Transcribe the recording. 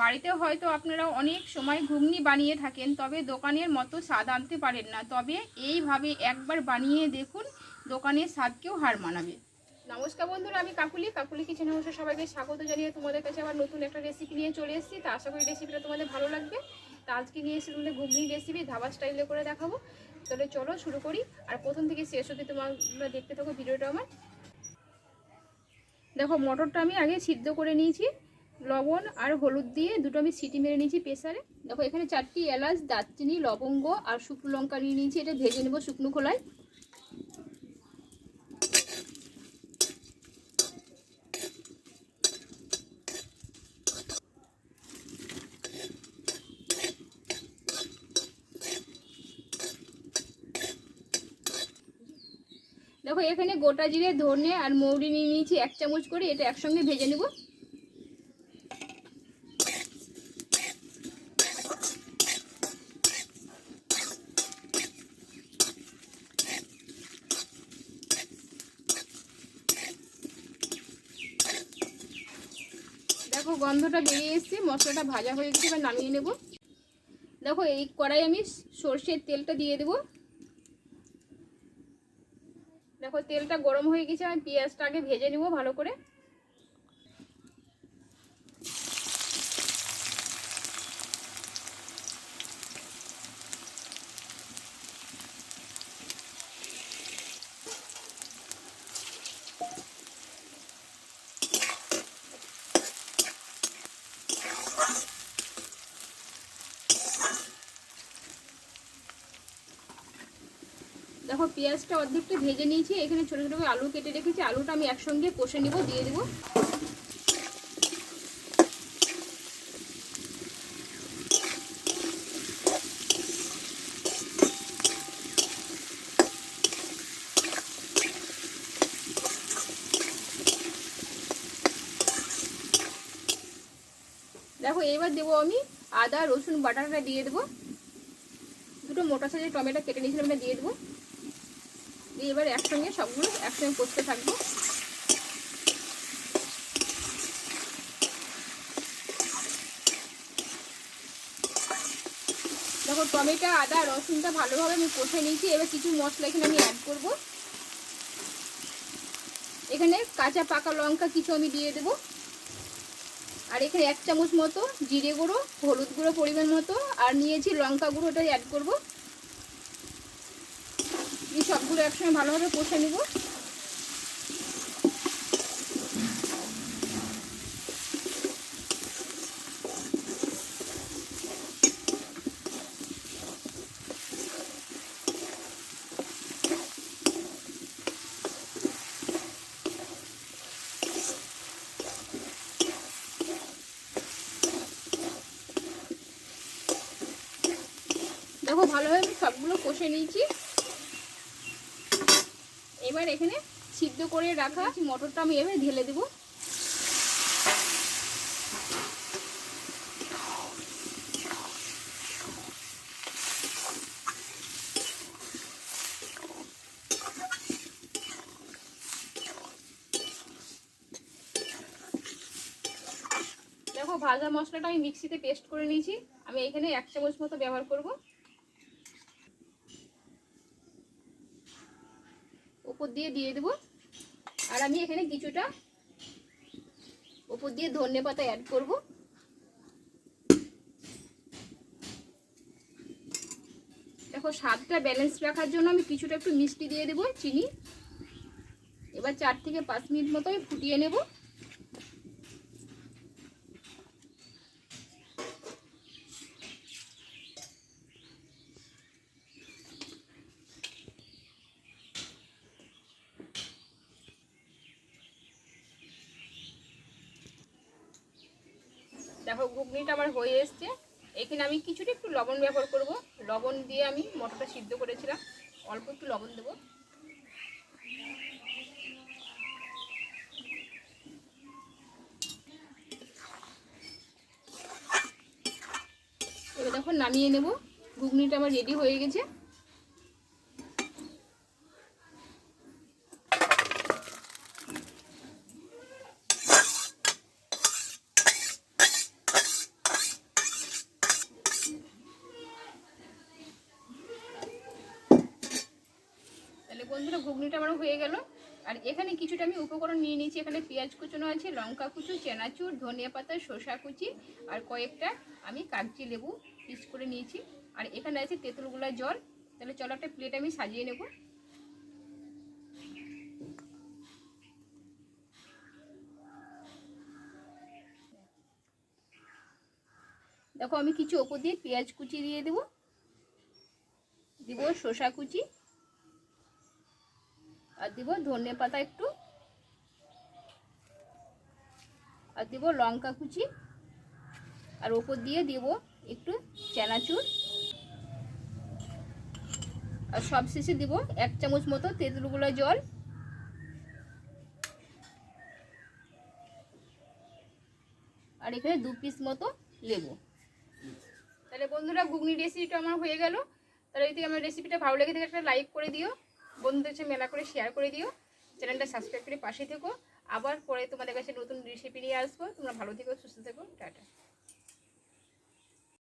বাড়িতে হয়তো আপনারা অনেক সময় ঘুগনি বানিয়ে থাকেন, তবে দোকানের মতো স্বাদ আনতে পারেন না। তবে এইভাবে একবার বানিয়ে দেখুন, দোকানের স্বাদকেও হার মানাবে। নমস্কার বন্ধুরা, আমি কাকুলি। কাকুলি কিচেন হাউসে সবাইকে স্বাগত জানিয়ে তোমাদের কাছে আবার নতুন একটা রেসিপি নিয়ে চলে এসেছি। তা আশা করি রেসিপিটা তোমাদের ভালো লাগবে। তা আজকে নিয়ে এসেছি তোমাদের ঘুগনি রেসিপি ধাবা স্টাইলে করে দেখাবো। তাহলে চলো শুরু করি। আর প্রথম থেকে শেষ অবধি তোমরা দেখতে থাকো ভিডিওটা আমার। দেখো, মটরটা আমি আগে সিদ্ধ করে নিয়েছি। লবণ আর হলুদ দিয়ে দুটো আমি সিটি মেরে নিয়েছি প্রেসারে। দেখো, এখানে চারটি এলাচ, দারচিনি, লবঙ্গ আর শুকনো লঙ্কা নিয়ে নিয়েছি। এটা ভেজে নেব শুকনো খোলায়। দেখো, এখানে গোটা জিরে, ধনে আর মৌরি নিয়ে নিয়েছি এক চামচ করে। এটা একসঙ্গে ভেজে নেব। দেখো, গন্ধটা বেরিয়ে এসছে, মশলাটা ভাজা হয়ে গেছে, এবার নামিয়ে নেব। দেখো, এই কড়াই আমি সর্ষের তেলটা দিয়ে দেব। দেখো, তেলটা গরম হয়ে গেছে, আমি পেঁয়াজটা আগে ভেজে নেব ভালো করে। দেখো, পেঁয়াজটা অর্ধেকটা ভেজে নিয়েছি। এখানে ছোটো ছোটো আলু কেটে রেখেছি। আলুটা আমি একসঙ্গে কষে নিব, দিয়ে দেবো। দেখো এবার দেবো আমি আদা, রসুন, বাটাটা দিয়ে দেবো। দুটো মোটা সাইজের টমেটো কেটে নিয়েছিলাম দিয়ে দেবো। দিয়ে এবার একসঙ্গে সবগুলো একসঙ্গে কষতে থাকব। দেখো, টমেটো, আদা, রসুনটা ভালোভাবে আমি কষে নিয়েছি। এবার কিছু মশলা এখানে আমি অ্যাড করব। এখানে কাঁচা পাকা লঙ্কা কিছু আমি দিয়ে দেবো। আর এখানে এক চামচ মতো জিরে গুঁড়ো, হলুদ গুঁড়ো পরিমাণ মতো। আর নিয়েছি লঙ্কা গুঁড়োটা অ্যাড করব। সবগুলো একসঙ্গে ভালোভাবে কষে নেব। দেখো ভালোভাবে সবগুলো কষে নিয়েছি। এবার এখানে সিদ্ধ করে রাখা মটরটা আমি এভাবে ঢেলে দেবো। দেখো, ভাজা মশলাটা আমি মিক্সিতে পেস্ট করে নিয়েছি। আমি এখানে এক চামচ মতো ব্যবহার করব। উপর দিয়ে দিয়ে দেবো। আর আমি এখানে কিছুটা ওপর দিয়ে ধনে পাতা অ্যাড করব। দেখো, স্বাদটা ব্যালেন্স রাখার জন্য আমি কিছুটা একটু মিষ্টি দিয়ে দেবো, চিনি। এবার চার থেকে পাঁচ মিনিট মতো আমি ফুটিয়ে নেব। দেখো, ঘুগনিটা আমার হয়ে এসছে। এখানে আমি কিছুটা একটু লবণ ব্যবহার করব। লবণ দিয়ে আমি মটরটা সিদ্ধ করেছিলাম। অল্প একটু লবণ দেবো। এবার দেখো, নামিয়ে নেব। ঘুগনিটা আমার রেডি হয়ে গেছে। বন্ধুরা, ঘুগনিটা আমার হয়ে গেল। আর এখানে কিছুটা আমি উপকরণ নিয়ে নিয়েছি। এখানে পেঁয়াজ কুচনো আছে, লঙ্কা কুচু, চেনাচুর, ধনিয়া পাতা, শসা কুচি আর কয়েকটা আমি কাগজি লেবু পিস করে নিয়েছি। আর এখানে আছে তেঁতুলগুলা জল। তাহলে চলো একটা প্লেট আমি সাজিয়ে নেব। দেখো, আমি কিছু ওপর দিয়ে পেঁয়াজ কুচি দিয়ে দেবো। দিব শসা কুচি। আর দিব ধনে পাতা একটু। আর দিব লঙ্কা কুচি। আর ওপর দিয়ে দিব একটু চানাচুর। আর সব শেষে দিব এক চামচ মতো তেঁতুলগুলো জল। আর এখানে দু পিস মতো লেবু। তাহলে বন্ধুরা, ঘুগনি রেসিপিটা আমার হয়ে গেল। তাহলে যদি আমার রেসিপিটা ভালো লেগে থাকে একটা লাইক করে দিও। বন্ধুদের সাথে মেলা করে শেয়ার করে দিও। চ্যানেলটা সাবস্ক্রাইব করে পাশে থেকো। আবার পরে তোমাদের কাছে নতুন রেসিপি নিয়ে আসব। তোমরা ভালো থেকো, সুস্থ থেকো। টাটা।